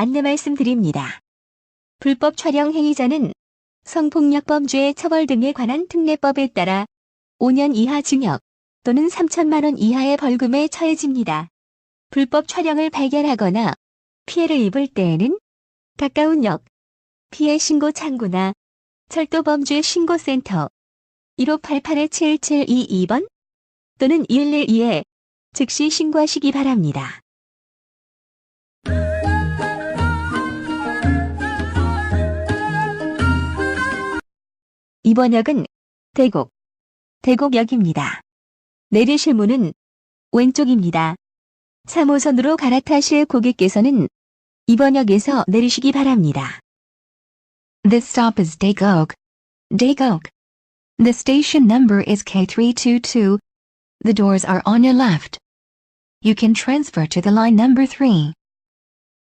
안내 말씀드립니다. 불법 촬영 행위자는 성폭력범죄의 처벌 등에 관한 특례법에 따라 5년 이하 징역 또는 3천만 원 이하의 벌금에 처해집니다. 불법 촬영을 발견하거나 피해를 입을 때에는 가까운 역, 피해 신고 창구나 철도범죄 신고센터 1588-7722번 또는 112에 즉시 신고하시기 바랍니다. 이번 역은 대곡, 대곡역입니다. 내리실 문은 왼쪽입니다. 3호선으로 갈아타실 고객께서는 이번 역에서 내리시기 바랍니다. This stop is Daegok. Daegok. The station number is K322. The doors are on your left. You can transfer to the line number 3.